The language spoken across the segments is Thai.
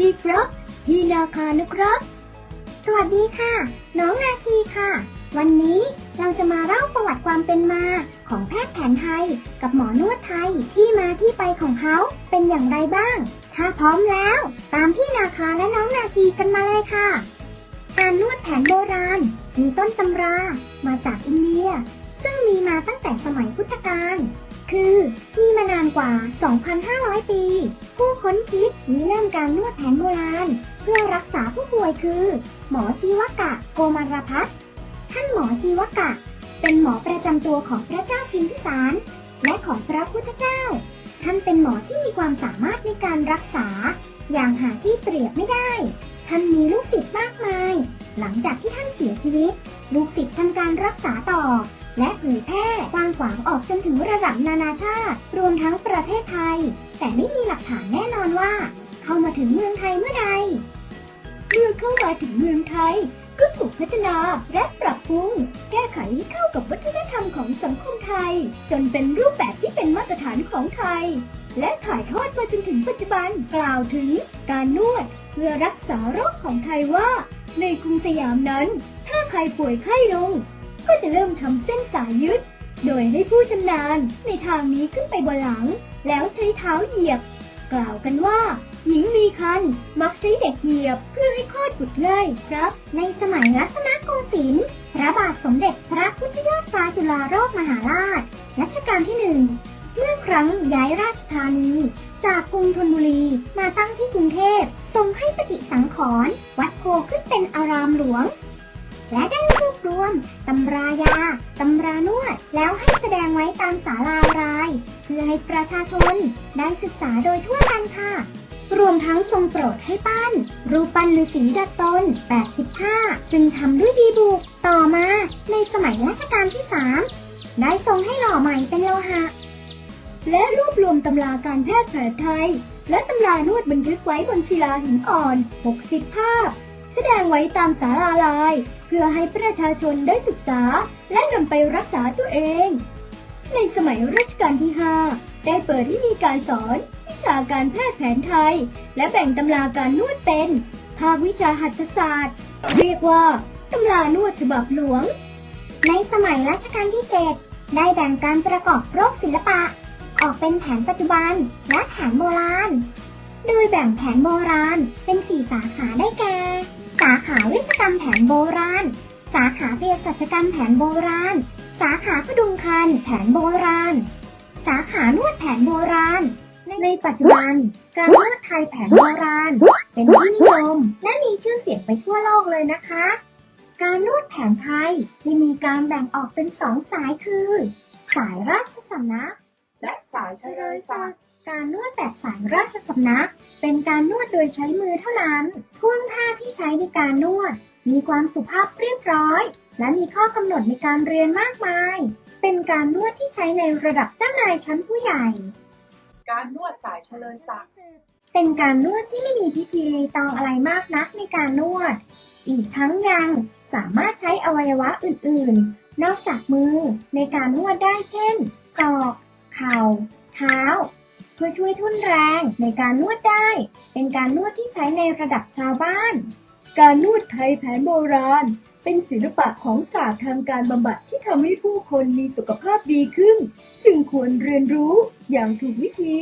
ดีครับพี่นาคานะครับ สวัสดีค่ะ น้องนาคีค่ะ วันนี้เราจะมาเล่าประวัติความเป็นมา ของแพทย์แผนไทย กับหมอนวดไทยที่มาที่ไปของเขาเป็นอย่างไรบ้าง ถ้าพร้อมแล้ว ตามพี่นาคาและน้องนาคีกันมาเลยค่ะ การนวดแผนโบราณมีต้นตำรามาจากอินเดีย ซึ่งมีมาตั้งแต่สมัยพุทธกาล คือ มีมานานกว่า 2,500 ปี ผู้ค้นคิดริเริ่มการนวดแผนโบราณ เพื่อรักษาผู้ป่วยคือ หมอชีวกะโกมารพัฒท่านหมอชีวกะ เป็นหมอประจำตัวของพระเจ้าพิมพิสาร และของพระพุทธเจ้า ท่านเป็นหมอที่มีความสามารถในการรักษา อย่างหาที่เปรียบไม่ได้ ท่านมีลูกศิษย์มากมาย หลังจากที่ท่านเสียชีวิต ลูกศิษย์ทำการรักษาต่อ และเผยแพร่กว้างขวางออกจนถึงระดับนานาชาติ รวมทั้งประเทศไทย แต่ไม่มีหลักฐานแน่นอนว่า เข้ามาถึงเมืองไทยเมื่อใดเมื่อเข้ามาถึงเมืองไทย ก็ถูกพัฒนาและปรับปรุง แก้ไขให้เข้ากับวัฒนธรรมของสังคมไทย จนเป็นรูปแบบที่เป็นมาตรฐานของไทย และถ่ายทอดมาจนถึงปัจจุบันกล่าวถึง การนวดเพื่อรักษาโรคของไทยว่า ในกรุงสยามนั้น ถ้าใครป่วยไข้ลง ก็จะเริ่มทำเส้นสายยึด โดยให้ผู้ชำนาญในทางนี้ขึ้นไปบนหลัง แล้วใช้เท้าเหยียบ กล่าวกันว่า หญิงมีคันมักใช้เด็กเหยียบเพื่อให้คลอดบุตรเลยครับ ในสมัยรัตนโกสินทร์พระบาทสมเด็จพระพุทธยอดฟ้าจุฬาโลกมหาราชรัชกาลที่หนึ่งเมื่อครั้งย้ายราชธานีจากกรุงธนบุรีมาตั้งที่กรุงเทพทรงให้ปฏิสังขรณ์วัดโพขึ้นเป็นอารามหลวง และได้รวบรวมตำรายา ตำรานวด แล้วให้แสดงไว้ตามศาลาราย เพื่อให้ประชาชนได้ศึกษาโดยทั่วกันค่ะ รวมทั้งทรงโปรดให้ปั้น รูปปั้นฤาษีดัดตน 85 ซึ่งทำด้วยดีบุก ต่อมาในสมัยรัชกาลที่ 3 ได้ทรงให้หล่อใหม่เป็นโลหะ และรวบรวมตำราการแพทย์แผนไทย และตำรานวดบันทึกไว้บนศิลาหินอ่อน 60 ภาพ แสดงไว้ตามสาราลาย เพื่อให้ประชาชนได้ศึกษา และนำไปรักษาตัวเอง ในสมัยรัชกาลที่ 5 ได้เปิดให้มีการสอนวิชาการแพทย์แผนไทย และแบ่งตำราการนวดเป็น ภาควิชาหัตถศาสตร์ เรียกว่าตำรานวดฉบับหลวง ในสมัยรัชกาลที่ 7 ได้แบ่งการประกอบโรคศิลปะ ออกเป็นแผนปัจจุบันและแผนโบราณ โดยแบ่งแผนโบราณเป็น4สาขาได้แก่ สาขาเวชกรรมแผนโบราณ สาขาเภสัชกรรมแผนโบราณ สาขาพดุงคันแผนโบราณ สาขานวดแผนโบราณ ในปัจจุบันการนวดไทยแผนโบราณ เป็นที่นิยม และมีชื่อเสียงไปทั่วโลกเลยนะคะ การนวดแผนไทยที่มีการแบ่งออกเป็นสองสายคือ สายราชสำนักและสายเฉลยศักดิ์ การนวดแบบสายราชสำนัก เป็นการนวดโดยใช้มือเท่านั้น ท่วงท่าที่ใช้ในการนวด มีความสุภาพเรียบร้อย และมีข้อกำหนดในการเรียนมากมาย เป็นการนวดที่ใช้ในระดับเจ้านายชั้นผู้ใหญ่ การนวดสายเฉลยศักดิ์เป็นการนวดที่ไม่มีพิธีรีตองอะไรมากนักในการนวด อีกทั้งยังสามารถใช้อวัยวะอื่นๆ นอกจากมือในการนวดได้เช่นศอก เข่า เท้า เพื่อช่วยทุ่นแรงในการนวดได้ เป็นการนวดที่ใช้ในระดับชาวบ้าน การนวดไทยแผนโบราณ เป็นศิลปะของศาสตร์ทางการบำบัดที่ทำให้ผู้คนมีสุขภาพดีขึ้น จึงควรเรียนรู้อย่างถูกวิธี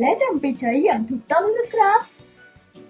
และนำไปใช้อย่างถูกต้องนะครับ